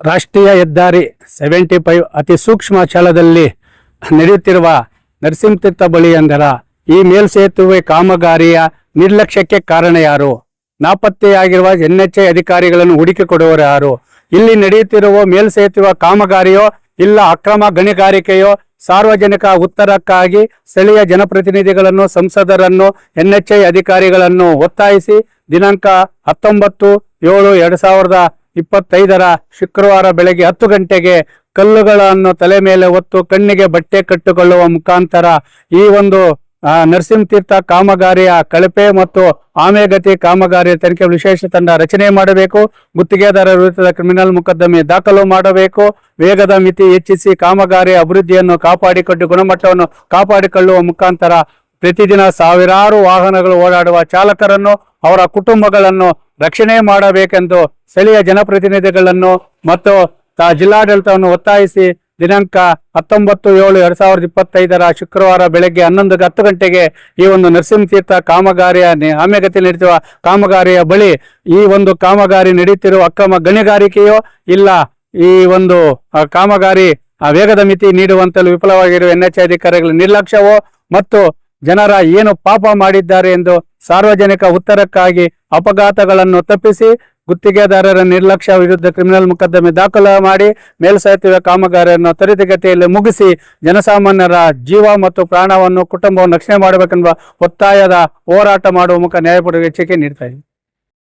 ರಾಷ್ಟ್ರೀಯ ಹೆದ್ದಾರಿ seventy five ಅತಿ ಸೂಕ್ಷ್ಮ ಛಲದಲ್ಲಿ ನಡೆಯುತ್ತಿರುವ ನರಸಿಂಹತೀರ್ಥ ಬಳಿ ಎಂದರ ಈ ಮೇಲ್ಸೇತುವೆ ಕಾಮಗಾರಿಯ ನಿರ್ಲಕ್ಷ್ಯಕ್ಕೆ ಕಾರಣ ಯಾರು? ನಾಪತ್ತೆಯಾಗಿರುವ ಎನ್ಎಚ್ಐ ಅಧಿಕಾರಿಗಳನ್ನು ಹುಡುಕಿ ಕೊಡುವವರು ಯಾರು? ಇಲ್ಲಿ ನಡೆಯುತ್ತಿರುವ ಮೇಲ್ಸೇತುವೆ ಕಾಮಗಾರಿಯೋ ಇಲ್ಲ ಅಕ್ರಮ ಗಣಿಗಾರಿಕೆಯೋ ಸಾರ್ವಜನಿಕ ಉತ್ತರಕ್ಕಾಗಿ ಸ್ಥಳೀಯ ಜನಪ್ರತಿನಿಧಿಗಳನ್ನು, ಸಂಸದರನ್ನು ಎನ್ಎಚ್ಐ ಅಧಿಕಾರಿಗಳನ್ನು ಒತ್ತಾಯಿಸಿ ದಿನಾಂಕ ಹತ್ತೊಂಬತ್ತು ಏಳು ಎರಡ್ ಸಾವಿರದ ಇಪ್ಪತ್ತೈದರ ಶುಕ್ರವಾರ ಬೆಳಗ್ಗೆ ಹತ್ತು ಗಂಟೆಗೆ ಕಲ್ಲುಗಳನ್ನು ತಲೆ ಮೇಲೆ ಹೊತ್ತು ಕಣ್ಣಿಗೆ ಬಟ್ಟೆ ಕಟ್ಟಿಕೊಳ್ಳುವ ಮುಖಾಂತರ ಈ ಒಂದು ನರಸಿಂಹತೀರ್ಥ ಕಾಮಗಾರಿಯ ಕಳಪೆ ಮತ್ತು ಆಮೆಗತಿ ಕಾಮಗಾರಿಯ ತನಿಖೆ ವಿಶೇಷ ತಂಡ ರಚನೆ ಮಾಡಬೇಕು. ಗುತ್ತಿಗೆದಾರರ ವಿರುದ್ಧದ ಕ್ರಿಮಿನಲ್ ಮೊಕದ್ದಮೆ ದಾಖಲು ಮಾಡಬೇಕು. ವೇಗದ ಮಿತಿ ಹೆಚ್ಚಿಸಿ ಕಾಮಗಾರಿಯ ಅಭಿವೃದ್ಧಿಯನ್ನು ಕಾಪಾಡಿಕೊಂಡು ಗುಣಮಟ್ಟವನ್ನು ಕಾಪಾಡಿಕೊಳ್ಳುವ ಮುಖಾಂತರ ಪ್ರತಿದಿನ ಸಾವಿರಾರು ವಾಹನಗಳು ಓಡಾಡುವ ಚಾಲಕರನ್ನು, ಅವರ ಕುಟುಂಬಗಳನ್ನು ರಕ್ಷಣೆ ಮಾಡಬೇಕೆಂದು ಸ್ಥಳೀಯ ಜನಪ್ರತಿನಿಧಿಗಳನ್ನು ಮತ್ತು ತಾ- ಜಿಲ್ಲಾಡಳಿತವನ್ನು ಒತ್ತಾಯಿಸಿ ದಿನಾಂಕ ಹತ್ತೊಂಬತ್ತು ಏಳು ಎರಡ್ ಸಾವಿರದ ಇಪ್ಪತ್ತೈದರ ಶುಕ್ರವಾರ ಬೆಳಗ್ಗೆ ಹನ್ನೊಂದು ಹತ್ತು ಗಂಟೆಗೆ ಈ ಒಂದು ನರಸಿಂಹತೀರ್ಥ ಕಾಮಗಾರಿಯ ಆಮ್ಯಗತಿ ನಡೆಸುವ ಕಾಮಗಾರಿಯ ಬಳಿ ಈ ಒಂದು ಕಾಮಗಾರಿ ನಡೆಯುತ್ತಿರುವ ಅಕ್ರಮ ಗಣಿಗಾರಿಕೆಯೋ ಇಲ್ಲ ಈ ಒಂದು ಕಾಮಗಾರಿ ವೇಗದ ಮಿತಿ ನೀಡುವಂತಲೂ ವಿಫಲವಾಗಿರುವ ಎನ್ಎಚ್ ಅಧಿಕಾರಿಗಳ ನಿರ್ಲಕ್ಷ್ಯವೋ ಮತ್ತು ಜನರ ಏನು ಪಾಪ ಮಾಡಿದ್ದಾರೆ ಎಂದು ಸಾರ್ವಜನಿಕ ಉತ್ತರಕ್ಕಾಗಿ ಅಪಘಾತಗಳನ್ನು ತಪ್ಪಿಸಿ ಗುತ್ತಿಗೆದಾರರ ನಿರ್ಲಕ್ಷ್ಯ ವಿರುದ್ಧ ಕ್ರಿಮಿನಲ್ ಮೊಕದ್ದಮೆ ದಾಖಲು ಮಾಡಿ ಮೇಲ್ಸೇತುವೆ ಕಾಮಗಾರಿಯನ್ನು ತ್ವರಿತಗತಿಯಲ್ಲಿ ಮುಗಿಸಿ ಜನಸಾಮಾನ್ಯರ ಜೀವ ಮತ್ತು ಪ್ರಾಣವನ್ನು ಕುಟುಂಬವನ್ನು ರಕ್ಷಣೆ ಮಾಡಬೇಕೆಂಬ ಒತ್ತಾಯದ ಹೋರಾಟ ಮಾಡುವ ಮುಖ ನ್ಯಾಯಪಡೆಗೆ ಎಚ್ಚರಿಕೆ ನೀಡ್ತಾ